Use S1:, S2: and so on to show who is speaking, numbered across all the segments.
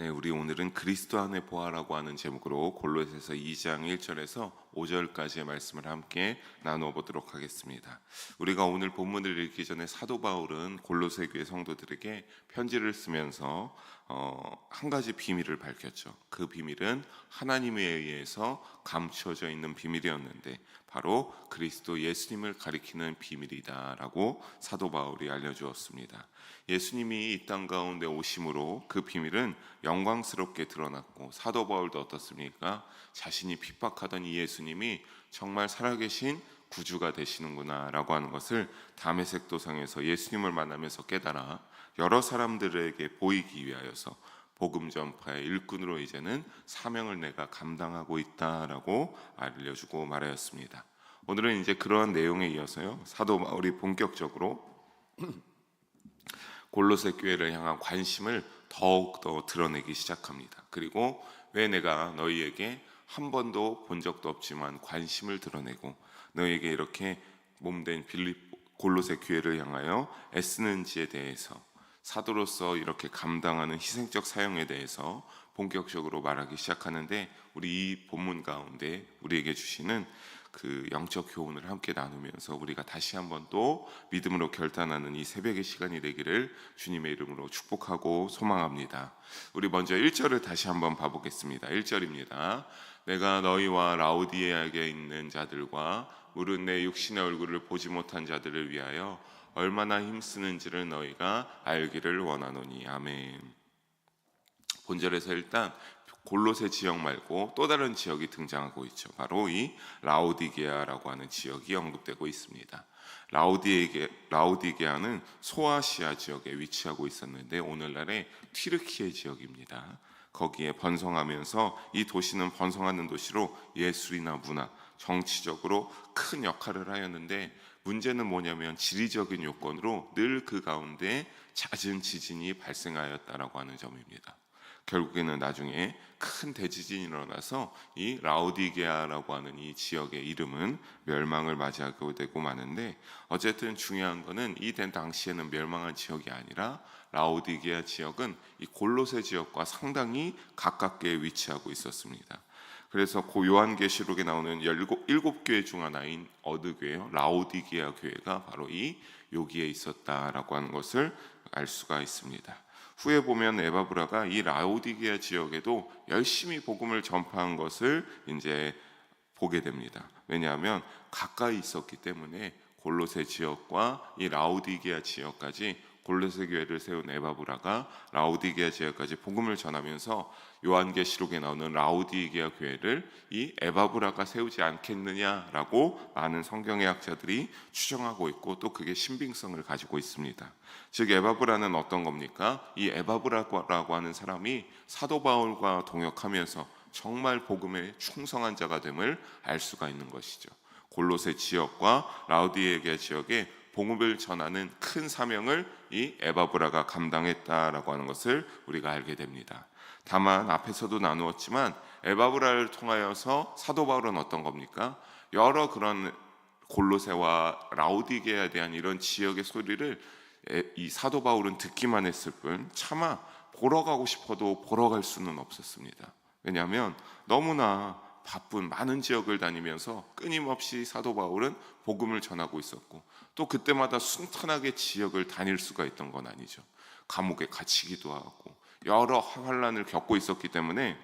S1: 네, 우리 오늘은 그리스도 안에 보아라고 하는 제목으로 골로새서 2장 1절에서 5절까지의 말씀을 함께 나누어 보도록 하겠습니다. 우리가 오늘 본문을 읽기 전에 사도 바울은 골로새 교회 성도들에게 편지를 쓰면서 어, 한 가지 비밀을 밝혔죠. 그 비밀은 하나님에 의해서 감추어져 있는 비밀이었는데 바로 그리스도 예수님을 가리키는 비밀이다라고 사도 바울이 알려주었습니다. 예수님이 이 땅 가운데 오심으로 그 비밀은 영광스럽게 드러났고 사도 바울도 어떻습니까? 자신이 핍박하던 이 예수 님이 정말 살아계신 구주가 되시는구나라고 하는 것을 담에색 도상에서 예수님을 만나면서 깨달아 여러 사람들에게 보이기 위하여서 복음 전파의 일꾼으로 이제는 사명을 내가 감당하고 있다라고 알려주고 말하였습니다. 오늘은 이제 그러한 내용에 이어서요 사도 바울이 본격적으로 골로새 교회를 향한 관심을 더욱 더 드러내기 시작합니다. 그리고 왜 내가 너희에게 한 번도 본 적도 없지만 관심을 드러내고 너희에게 이렇게 몸된 빌립 골로새 교회를 향하여 애쓰는지에 대해서 사도로서 이렇게 감당하는 희생적 사용에 대해서 본격적으로 말하기 시작하는데 우리 이 본문 가운데 우리에게 주시는 그 영적 교훈을 함께 나누면서 우리가 다시 한번 또 믿음으로 결단하는 이 새벽의 시간이 되기를 주님의 이름으로 축복하고 소망합니다. 우리 먼저 1절을 다시 한번 봐보겠습니다. 1절입니다. 내가 너희와 라우디에게 있는 자들과 무릇 내 육신의 얼굴을 보지 못한 자들을 위하여 얼마나 힘쓰는지를 너희가 알기를 원하노니 아멘. 본절에서 일단 골로새 지역 말고 또 다른 지역이 등장하고 있죠. 바로 이 라우디게아라고 하는 지역이 언급되고 있습니다. 라우디게 라우디게아는 소아시아 지역에 위치하고 있었는데 오늘날의 튀르키예 지역입니다. 거기에 번성하면서 이 도시는 번성하는 도시로 예술이나 문화, 정치적으로 큰 역할을 하였는데 문제는 뭐냐면 지리적인 요건으로 늘 그 가운데 잦은 지진이 발생하였다라고 하는 점입니다. 결국에는 나중에 큰 대지진이 일어나서 이 라우디게아라고 하는 이 지역의 이름은 멸망을 맞이하게 되고 마는데 어쨌든 중요한 거는 이 된 당시에는 멸망한 지역이 아니라 라우디게아 지역은 이 골로새 지역과 상당히 가깝게 위치하고 있었습니다. 그래서 고 요한계시록에 나오는 일곱, 일곱 교회 중 하나인 어드교회 라우디게아 교회가 바로 이 여기에 있었다라고 하는 것을 알 수가 있습니다. 후에 보면 에바브라가 이 라우디게아 지역에도 열심히 복음을 전파한 것을 이제 보게 됩니다. 왜냐하면 가까이 있었기 때문에 골로새 지역과 이 라우디게아 지역까지 골로새 교회를 세운 에바브라가 라우디게아 지역까지 복음을 전하면서 요한계시록에 나오는 라우디게아 교회를 이 에바브라가 세우지 않겠느냐라고 많은 성경의 학자들이 추정하고 있고 또 그게 신빙성을 가지고 있습니다. 즉 에바브라는 어떤 겁니까? 이 에바브라고 하는 사람이 사도 바울과 동역하면서 정말 복음에 충성한 자가 됨을 알 수가 있는 것이죠. 골로새 지역과 라우디게아 지역에 복음을 전하는 큰 사명을 이 에바브라가 감당했다라고 하는 것을 우리가 알게 됩니다. 다만 앞에서도 나누었지만 에바브라를 통하여서 사도 바울은 어떤 겁니까? 여러 그런 골로새와 라우디게에 대한 이런 지역의 소리를 이 사도 바울은 듣기만 했을 뿐 차마 보러 가고 싶어도 보러 갈 수는 없었습니다. 왜냐하면 너무나 바쁜 많은 지역을 다니면서 끊임없이 사도 바울은 복음을 전하고 있었고 또 그때마다 순탄하게 지역을 다닐 수가 있던 건 아니죠. 감옥에 갇히기도 하고 여러 환란을 겪고 있었기 때문에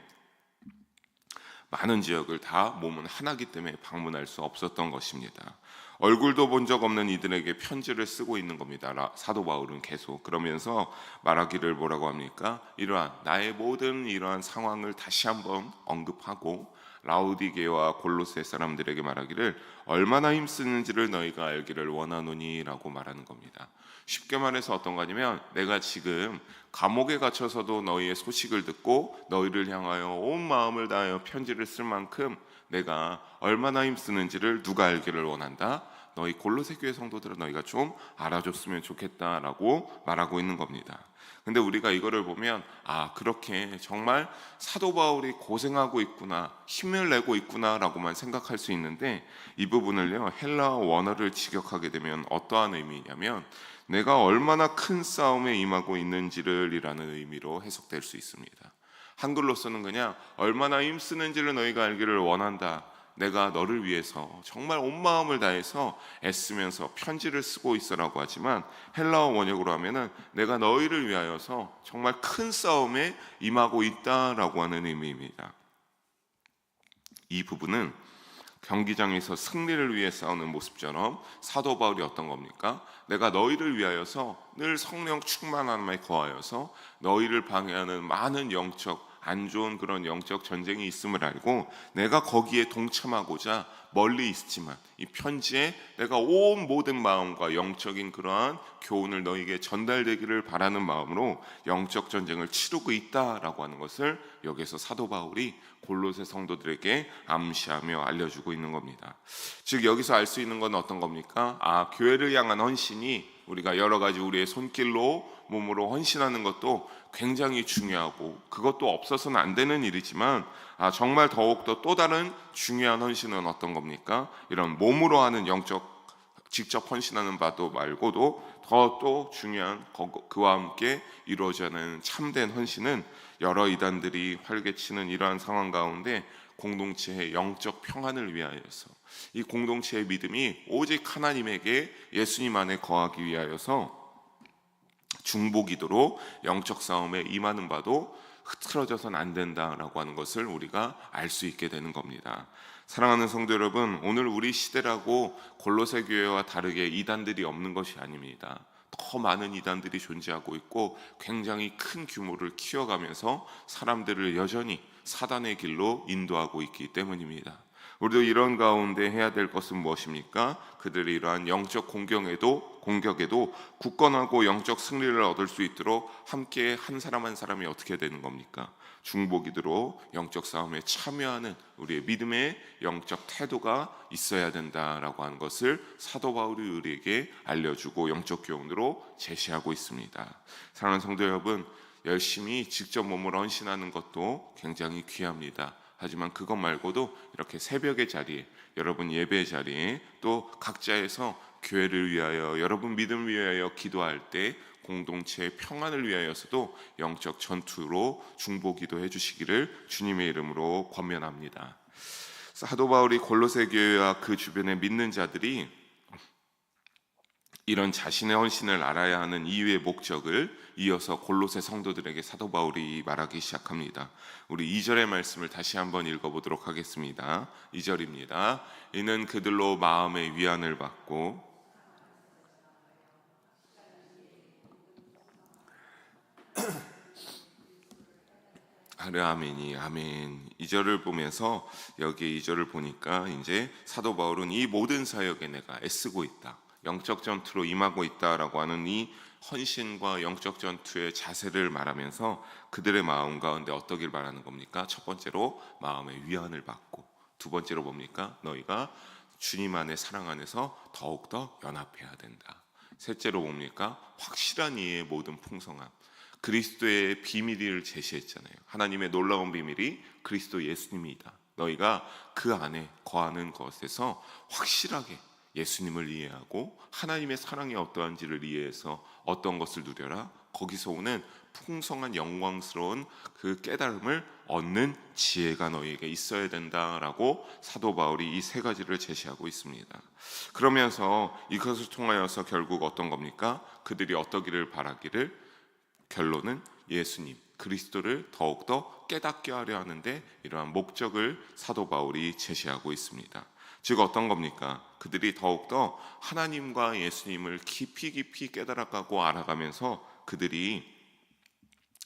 S1: 많은 지역을 다 몸은 하나기 때문에 방문할 수 없었던 것입니다. 얼굴도 본 적 없는 이들에게 편지를 쓰고 있는 겁니다. 사도 바울은 계속 그러면서 말하기를 뭐라고 합니까? 이러한 나의 모든 이러한 상황을 다시 한번 언급하고 라우디게와 골로새 사람들에게 말하기를 얼마나 힘쓰는지를 너희가 알기를 원하노니라고 말하는 겁니다. 쉽게 말해서 어떤 거냐면 내가 지금 감옥에 갇혀서도 너희의 소식을 듣고 너희를 향하여 온 마음을 다하여 편지를 쓸 만큼 내가 얼마나 힘쓰는지를 누가 알기를 원한다. 너희 골로새 교회 성도들은 너희가 좀 알아줬으면 좋겠다라고 말하고 있는 겁니다. 근데 우리가 이거를 보면 아 그렇게 정말 사도 바울이 고생하고 있구나 힘을 내고 있구나라고만 생각할 수 있는데 이 부분을요 헬라 원어를 직역하게 되면 어떠한 의미냐면 내가 얼마나 큰 싸움에 임하고 있는지를이라는 의미로 해석될 수 있습니다. 한글로서는 그냥 얼마나 힘쓰는지를 너희가 알기를 원한다. 내가 너를 위해서 정말 온 마음을 다해서 애쓰면서 편지를 쓰고 있어라고 하지만 헬라어 원역으로 하면은 내가 너희를 위하여서 정말 큰 싸움에 임하고 있다라고 하는 의미입니다. 이 부분은 경기장에서 승리를 위해 싸우는 모습처럼 사도 바울이 어떤 겁니까? 내가 너희를 위하여서 늘 성령 충만함에 거하여서 너희를 방해하는 많은 영적 안 좋은 그런 영적 전쟁이 있음을 알고 내가 거기에 동참하고자 멀리 있지만 이 편지에 내가 온 모든 마음과 영적인 그러한 교훈을 너에게 전달되기를 바라는 마음으로 영적 전쟁을 치르고 있다라고 하는 것을 여기서 사도 바울이 골로새 성도들에게 암시하며 알려주고 있는 겁니다. 즉 여기서 알 수 있는 건 어떤 겁니까? 아 교회를 향한 헌신이 우리가 여러 가지 우리의 손길로 몸으로 헌신하는 것도 굉장히 중요하고 그것도 없어서는 안 되는 일이지만 아 정말 더욱더 또 다른 중요한 헌신은 어떤 겁니까? 이런 몸으로 하는 영적 직접 헌신하는 바도 말고도 더 또 중요한 거- 그와 함께 이루어지는 참된 헌신은 여러 이단들이 활개치는 이러한 상황 가운데 공동체의 영적 평안을 위하여서 이 공동체의 믿음이 오직 하나님에게 예수님 안에 거하기 위하여서 중보기도로 영적 싸움에 임하는 바도 흐트러져서는 안 된다라고 하는 것을 우리가 알 수 있게 되는 겁니다. 사랑하는 성도 여러분, 오늘 우리 시대라고 골로새 교회와 다르게 이단들이 없는 것이 아닙니다. 더 많은 이단들이 존재하고 있고 굉장히 큰 규모를 키워가면서 사람들을 여전히 사단의 길로 인도하고 있기 때문입니다. 우리도 이런 가운데 해야 될 것은 무엇입니까? 그들이 이러한 영적 공경에도 공격에도 굳건하고 영적 승리를 얻을 수 있도록 함께 한 사람 한 사람이 어떻게 되는 겁니까? 중보기도로 영적 싸움에 참여하는 우리의 믿음의 영적 태도가 있어야 된다라고 하는 것을 사도 바울이 우리에게 알려주고 영적 교훈으로 제시하고 있습니다. 사랑하는 성도 여러분, 열심히 직접 몸으로 헌신하는 것도 굉장히 귀합니다. 하지만 그것 말고도 이렇게 새벽의 자리에 여러분 예배 자리에 또 각자에서 교회를 위하여 여러분 믿음 위하여 기도할 때 공동체의 평안을 위하여서도 영적 전투로 중보기도 해주시기를 주님의 이름으로 권면합니다. 사도 바울이 골로새 교회와 그 주변의 믿는 자들이 이런 자신의 헌신을 알아야 하는 이유의 목적을 이어서 골로새 성도들에게 사도 바울이 말하기 시작합니다. 우리 2절의 말씀을 다시 한번 읽어보도록 하겠습니다. 2절입니다. 이는 그들로 마음의 위안을 받고 하르 아멘이 아멘. 2절을 보면서 여기 2절을 보니까 이제 사도 바울은 이 모든 사역에 내가 애쓰고 있다. 영적 전투로 임하고 있다라고 하는 이 헌신과 영적 전투의 자세를 말하면서 그들의 마음 가운데 어떠길 말하는 겁니까? 첫 번째로 마음의 위안을 받고 두 번째로 뭡니까? 너희가 주님 안의 사랑 안에서 더욱더 연합해야 된다. 셋째로 뭡니까? 확실한 이의 모든 풍성함. 그리스도의 비밀을 제시했잖아요. 하나님의 놀라운 비밀이 그리스도 예수님이다. 너희가 그 안에 거하는 것에서 확실하게 예수님을 이해하고 하나님의 사랑이 어떠한지를 이해해서 어떤 것을 누려라. 거기서 오는 풍성한 영광스러운 그 깨달음을 얻는 지혜가 너희에게 있어야 된다라고 사도 바울이 이 세 가지를 제시하고 있습니다. 그러면서 이것을 통하여서 결국 어떤 겁니까? 그들이 어떠기를 바라기를 결론은 예수님 그리스도를 더욱더 깨닫게 하려 하는데 이러한 목적을 사도 바울이 제시하고 있습니다. 즉 어떤 겁니까? 그들이 더욱더 하나님과 예수님을 깊이 깊이 깨달아가고 알아가면서 그들이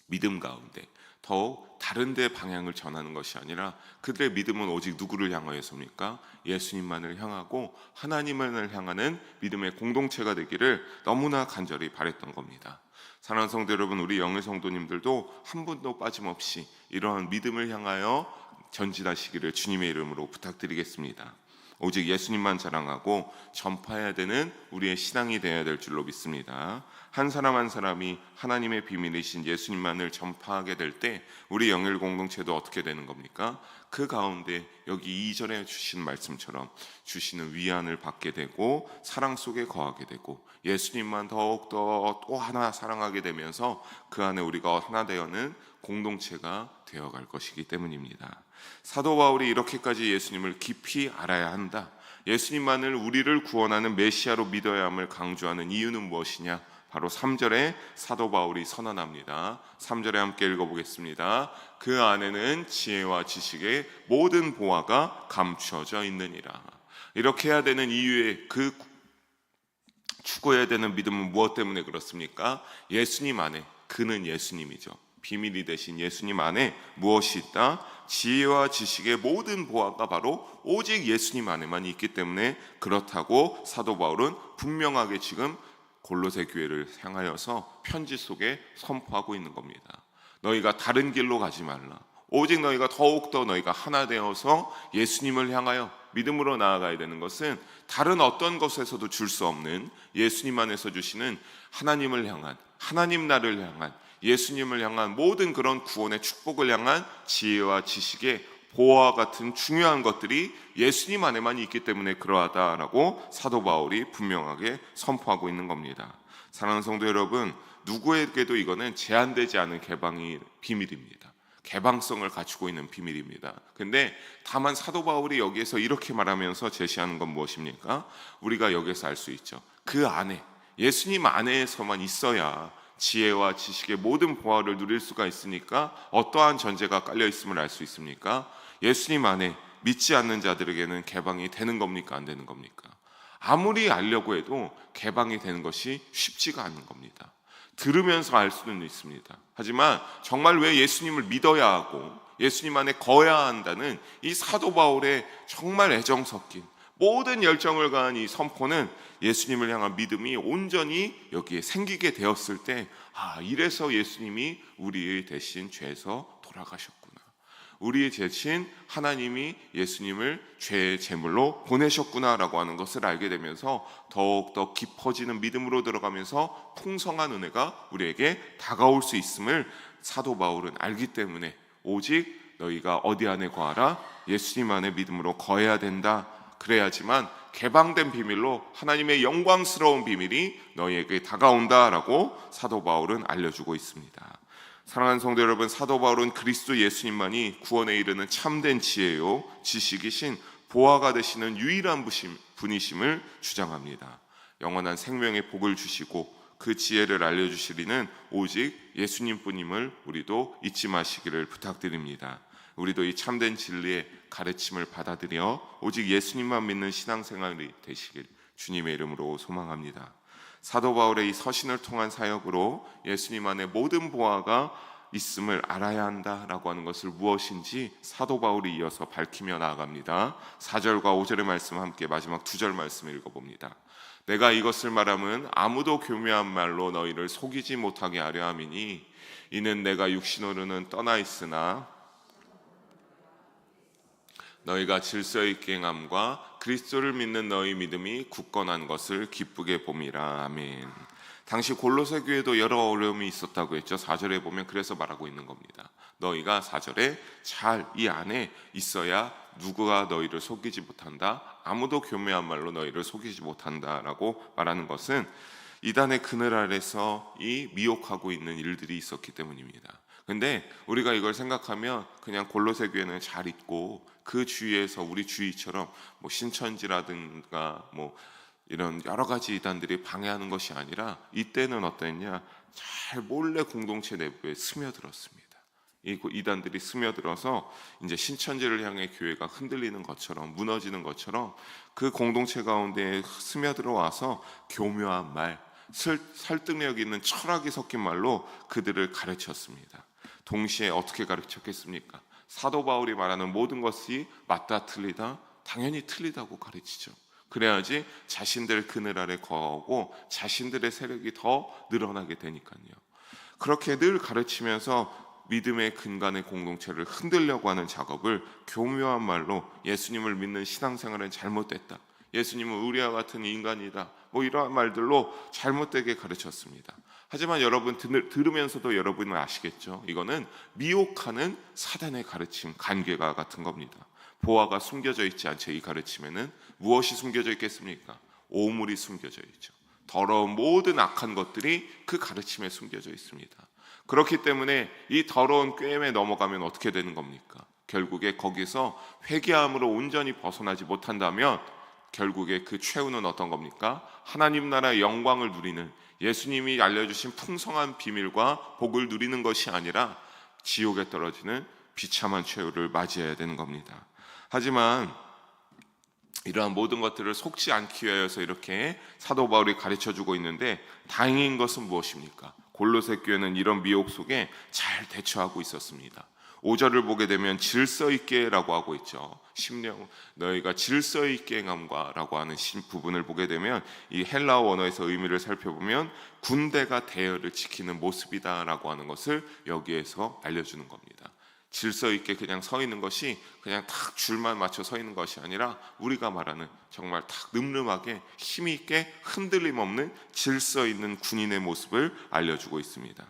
S1: 믿음 가운데 더욱 다른 데 방향을 전하는 것이 아니라 그들의 믿음은 오직 누구를 향하여서입니까? 예수님만을 향하고 하나님을 향하는 믿음의 공동체가 되기를 너무나 간절히 바랬던 겁니다. 사랑하는 성도 여러분, 우리 영의 성도님들도 한 분도 빠짐없이 이러한 믿음을 향하여 전진하시기를 주님의 이름으로 부탁드리겠습니다. 오직 예수님만 자랑하고 전파해야 되는 우리의 신앙이 되어야 될 줄로 믿습니다. 한 사람 한 사람이 하나님의 비밀이신 예수님만을 전파하게 될 때 우리 영일 공동체도 어떻게 되는 겁니까? 그 가운데 여기 2절에 주신 말씀처럼 주시는 위안을 받게 되고 사랑 속에 거하게 되고 예수님만 더욱더 또 하나 사랑하게 되면서 그 안에 우리가 하나 되어는 공동체가 되어갈 것이기 때문입니다. 사도 바울이 이렇게까지 예수님을 깊이 알아야 한다. 예수님만을 우리를 구원하는 메시아로 믿어야 함을 강조하는 이유는 무엇이냐? 바로 3절에 사도 바울이 선언합니다. 3절에 함께 읽어보겠습니다. 그 안에는 지혜와 지식의 모든 보화가 감추어져 있느니라. 이렇게 해야 되는 이유의 그 추구해야 되는 믿음은 무엇 때문에 그렇습니까? 예수님 안에 그는 예수님이죠. 비밀이 되신 예수님 안에 무엇이 있다? 지혜와 지식의 모든 보화가 바로 오직 예수님 안에만 있기 때문에 그렇다고 사도 바울은 분명하게 지금 골로새 교회를 향하여서 편지 속에 선포하고 있는 겁니다. 너희가 다른 길로 가지 말라. 오직 너희가 더욱더 너희가 하나 되어서 예수님을 향하여 믿음으로 나아가야 되는 것은 다른 어떤 것에서도 줄 수 없는 예수님 안에서 주시는 하나님을 향한 하나님 나를 향한 예수님을 향한 모든 그런 구원의 축복을 향한 지혜와 지식의 보호와 같은 중요한 것들이 예수님 안에만 있기 때문에 그러하다라고 사도 바울이 분명하게 선포하고 있는 겁니다. 사랑하는 성도 여러분, 누구에게도 이거는 제한되지 않은 개방이 비밀입니다. 개방성을 갖추고 있는 비밀입니다. 근데 다만 사도 바울이 여기에서 이렇게 말하면서 제시하는 건 무엇입니까? 우리가 여기서 알 수 있죠. 그 안에 예수님 안에서만 있어야 지혜와 지식의 모든 보화를 누릴 수가 있으니까 어떠한 전제가 깔려 있음을 알 수 있습니까? 예수님 안에 믿지 않는 자들에게는 개방이 되는 겁니까? 안 되는 겁니까? 아무리 알려고 해도 개방이 되는 것이 쉽지가 않은 겁니다. 들으면서 알 수는 있습니다. 하지만 정말 왜 예수님을 믿어야 하고 예수님 안에 거야 한다는 이 사도 바울의 정말 애정 섞인 모든 열정을 가한 이 선포는 예수님을 향한 믿음이 온전히 여기에 생기게 되었을 때, 아, 이래서 예수님이 우리의 대신 죄에서 돌아가셨구나. 우리의 대신 하나님이 예수님을 죄의 제물로 보내셨구나라고 하는 것을 알게 되면서 더욱더 깊어지는 믿음으로 들어가면서 풍성한 은혜가 우리에게 다가올 수 있음을 사도 바울은 알기 때문에 오직 너희가 어디 안에 거하라 예수님 안에 믿음으로 거해야 된다. 그래야지만 개방된 비밀로 하나님의 영광스러운 비밀이 너희에게 다가온다라고 사도 바울은 알려주고 있습니다. 사랑하는 성도 여러분, 사도 바울은 그리스도 예수님만이 구원에 이르는 참된 지혜요 지식이신 보화가 되시는 유일한 분이심을 주장합니다. 영원한 생명의 복을 주시고 그 지혜를 알려주시리는 오직 예수님뿐임을 우리도 잊지 마시기를 부탁드립니다. 우리도 이 참된 진리의 가르침을 받아들여 오직 예수님만 믿는 신앙생활이 되시길 주님의 이름으로 소망합니다. 사도 바울의 이 서신을 통한 사역으로 예수님 안에 모든 보화가 있음을 알아야 한다라고 하는 것을 무엇인지 사도 바울이 이어서 밝히며 나아갑니다. 4절과 5절의 말씀 함께 마지막 두 절 말씀을 읽어봅니다. 내가 이것을 말함은 아무도 교묘한 말로 너희를 속이지 못하게 하려 함이니 이는 내가 육신으로는 떠나 있으나 너희가 질서 있게 행함과 그리스도를 믿는 너희 믿음이 굳건한 것을 기쁘게 봄이라 아멘. 당시 골로새 교회도 여러 어려움이 있었다고 했죠. 4절에 보면 그래서 말하고 있는 겁니다. 너희가 4절에 잘 이 안에 있어야 누구가 너희를 속이지 못한다. 아무도 교묘한 말로 너희를 속이지 못한다라고 말하는 것은 이단의 그늘 아래서 이 미혹하고 있는 일들이 있었기 때문입니다. 근데 우리가 이걸 생각하면 그냥 골로새 교회는 잘 있고 그 주위에서 우리 주위처럼 뭐 신천지라든가 뭐 이런 여러 가지 이단들이 방해하는 것이 아니라 이때는 어땠냐 잘 몰래 공동체 내부에 스며들었습니다. 이 이단들이 스며들어서 이제 신천지를 향해 교회가 흔들리는 것처럼 무너지는 것처럼 그 공동체 가운데 스며들어 와서 교묘한 말, 설득력 있는 철학이 섞인 말로 그들을 가르쳤습니다. 동시에 어떻게 가르쳤겠습니까? 사도 바울이 말하는 모든 것이 맞다 틀리다 당연히 틀리다고 가르치죠. 그래야지 자신들 그늘 아래 거하고 자신들의 세력이 더 늘어나게 되니까요. 그렇게 늘 가르치면서 믿음의 근간의 공동체를 흔들려고 하는 작업을 교묘한 말로 예수님을 믿는 신앙생활은 잘못됐다. 예수님은 우리와 같은 인간이다. 뭐 이러한 말들로 잘못되게 가르쳤습니다. 하지만 여러분 들- 들으면서도 여러분은 아시겠죠? 이거는 미혹하는 사단의 가르침, 간계가 같은 겁니다. 보화가 숨겨져 있지 않죠. 이 가르침에는 무엇이 숨겨져 있겠습니까? 오물이 숨겨져 있죠. 더러운 모든 악한 것들이 그 가르침에 숨겨져 있습니다. 그렇기 때문에 이 더러운 꾀임에 넘어가면 어떻게 되는 겁니까? 결국에 거기서 회개함으로 온전히 벗어나지 못한다면 결국에 그 최후는 어떤 겁니까? 하나님 나라의 영광을 누리는 예수님이 알려주신 풍성한 비밀과 복을 누리는 것이 아니라 지옥에 떨어지는 비참한 최후를 맞이해야 되는 겁니다. 하지만 이러한 모든 것들을 속지 않기 위하여서 이렇게 사도 바울이 가르쳐 주고 있는데 다행인 것은 무엇입니까? 골로새 교회는 이런 미혹 속에 잘 대처하고 있었습니다. 5절을 보게 되면 질서 있게라고 하고 있죠. 심령 너희가 질서 있게 행함과라고 하는 신 부분을 보게 되면 이 헬라어 원어에서 의미를 살펴보면 군대가 대열을 지키는 모습이다라고 하는 것을 여기에서 알려주는 겁니다. 질서 있게 그냥 서 있는 것이 그냥 탁 줄만 맞춰 서 있는 것이 아니라 우리가 말하는 정말 탁 늠름하게 힘 있게 흔들림 없는 질서 있는 군인의 모습을 알려주고 있습니다.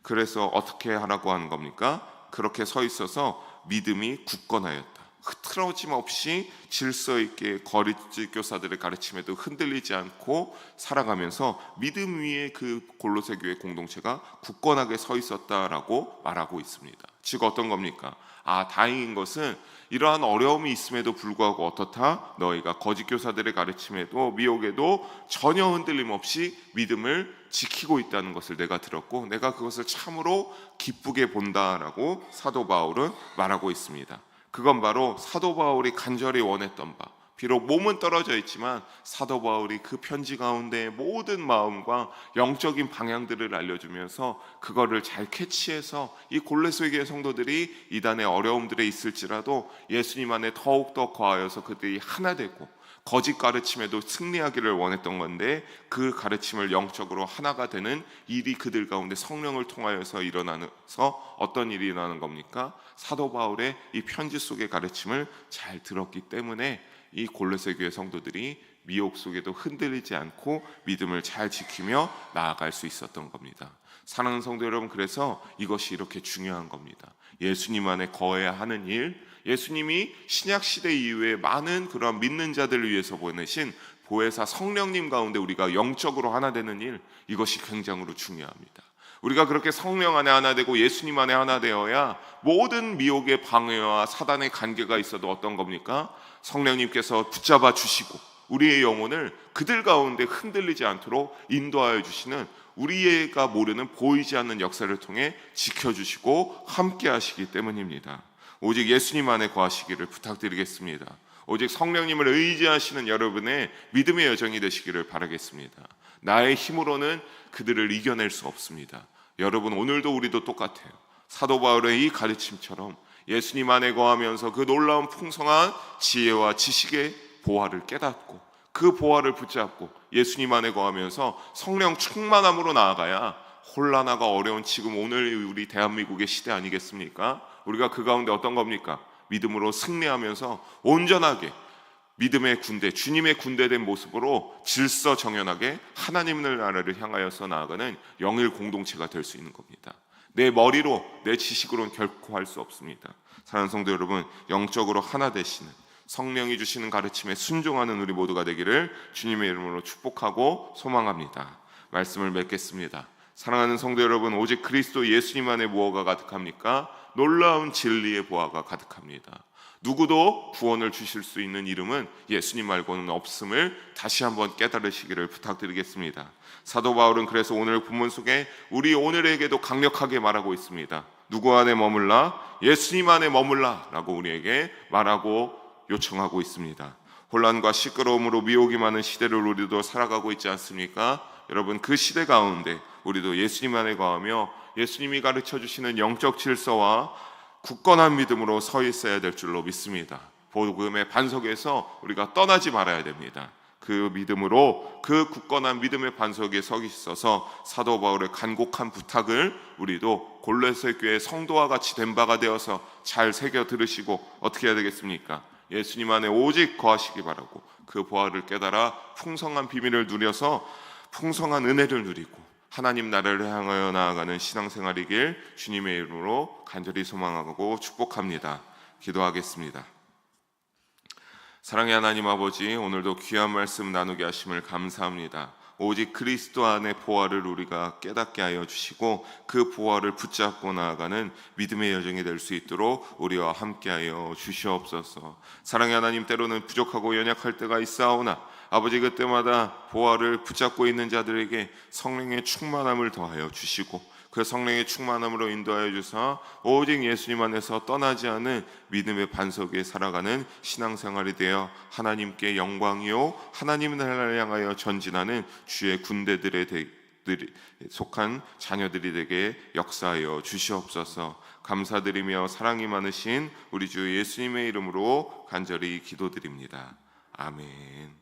S1: 그래서 어떻게 하라고 하는 겁니까? 그렇게 서 있어서 믿음이 굳건하였다. 흐트러짐 없이 질서 있게 거리지 교사들의 가르침에도 흔들리지 않고 살아가면서 믿음 위에 그 골로새 교회 공동체가 굳건하게 서 있었다라고 말하고 있습니다. 즉 어떤 겁니까? 아 다행인 것은 이러한 어려움이 있음에도 불구하고 어떻다? 너희가 거짓 교사들의 가르침에도 미혹에도 전혀 흔들림 없이 믿음을 지키고 있다는 것을 내가 들었고 내가 그것을 참으로 기쁘게 본다라고 사도 바울은 말하고 있습니다. 그건 바로 사도 바울이 간절히 원했던 바. 비록 몸은 떨어져 있지만 사도 바울이 그 편지 가운데 모든 마음과 영적인 방향들을 알려주면서 그거를 잘 캐치해서 이 골레소에게 성도들이 이단의 어려움들에 있을지라도 예수님 안에 더욱더 거하여서 그들이 하나 되고 거짓 가르침에도 승리하기를 원했던 건데 그 가르침을 영적으로 하나가 되는 일이 그들 가운데 성령을 통하여서 일어나서 어떤 일이 일어나는 겁니까? 사도 바울의 이 편지 속의 가르침을 잘 들었기 때문에 이 골로새 교회 성도들이 미혹 속에도 흔들리지 않고 믿음을 잘 지키며 나아갈 수 있었던 겁니다. 사랑하는 성도 여러분, 그래서 이것이 이렇게 중요한 겁니다. 예수님 안에 거해야 하는 일, 예수님이 신약 시대 이후에 많은 그런 믿는 자들을 위해서 보내신 보혜사 성령님 가운데 우리가 영적으로 하나 되는 일, 이것이 굉장으로 중요합니다. 우리가 그렇게 성령 안에 하나 되고 예수님 안에 하나 되어야 모든 미혹의 방해와 사단의 관계가 있어도 어떤 겁니까? 성령님께서 붙잡아 주시고 우리의 영혼을 그들 가운데 흔들리지 않도록 인도하여 주시는 우리가 모르는 보이지 않는 역사를 통해 지켜주시고 함께 하시기 때문입니다. 오직 예수님 안에 거하시기를 부탁드리겠습니다. 오직 성령님을 의지하시는 여러분의 믿음의 여정이 되시기를 바라겠습니다. 나의 힘으로는 그들을 이겨낼 수 없습니다. 여러분 오늘도 우리도 똑같아요. 사도 바울의 이 가르침처럼 예수님 안에 거하면서 그 놀라운 풍성한 지혜와 지식의 보화를 깨닫고 그 보화를 붙잡고 예수님 안에 거하면서 성령 충만함으로 나아가야 혼란하고 어려운 지금 오늘 우리 대한민국의 시대 아니겠습니까? 우리가 그 가운데 어떤 겁니까? 믿음으로 승리하면서 온전하게 믿음의 군대, 주님의 군대된 모습으로 질서 정연하게 하나님의 나라를 향하여서 나아가는 영일 공동체가 될 수 있는 겁니다. 내 머리로, 내 지식으로는 결코 할 수 없습니다. 사랑하는 성도 여러분, 영적으로 하나 되시는 성령이 주시는 가르침에 순종하는 우리 모두가 되기를 주님의 이름으로 축복하고 소망합니다. 말씀을 맺겠습니다. 사랑하는 성도 여러분, 오직 그리스도 예수님 안에 무엇가 가득합니까? 놀라운 진리의 보화가 가득합니다. 누구도 구원을 주실 수 있는 이름은 예수님 말고는 없음을 다시 한번 깨달으시기를 부탁드리겠습니다. 사도 바울은 그래서 오늘 본문 속에 우리 오늘에게도 강력하게 말하고 있습니다. 누구 안에 머물라? 예수님 안에 머물라라고 우리에게 말하고 요청하고 있습니다. 혼란과 시끄러움으로 미혹이 많은 시대를 우리도 살아가고 있지 않습니까? 여러분 그 시대 가운데 우리도 예수님 안에 거하며 예수님이 가르쳐 주시는 영적 질서와 굳건한 믿음으로 서 있어야 될 줄로 믿습니다. 복음의 반석에서 우리가 떠나지 말아야 됩니다. 그 믿음으로 그 굳건한 믿음의 반석에 서 있어서 사도 바울의 간곡한 부탁을 우리도 골로새 교회 성도와 같이 된 바가 되어서 잘 새겨 들으시고 어떻게 해야 되겠습니까? 예수님 안에 오직 거하시기 바라고 그 보화를 깨달아 풍성한 비밀을 누려서 풍성한 은혜를 누리고 하나님 나라를 향하여 나아가는 신앙생활이길 주님의 이름으로 간절히 소망하고 축복합니다. 기도하겠습니다. 사랑의 하나님 아버지 오늘도 귀한 말씀 나누게 하심을 감사합니다. 오직 그리스도 안의 보화를 우리가 깨닫게 하여 주시고 그 보화를 붙잡고 나아가는 믿음의 여정이 될 수 있도록 우리와 함께하여 주시옵소서. 사랑의 하나님 때로는 부족하고 연약할 때가 있사오나 아버지 그때마다 보화를 붙잡고 있는 자들에게 성령의 충만함을 더하여 주시고 그 성령의 충만함으로 인도하여 주사 오직 예수님 안에서 떠나지 않은 믿음의 반석에 살아가는 신앙생활이 되어 하나님께 영광이요 하나님 나라를 향하여 전진하는 주의 군대들의 속한 자녀들이 되게 역사하여 주시옵소서 감사드리며 사랑이 많으신 우리 주 예수님의 이름으로 간절히 기도드립니다. 아멘.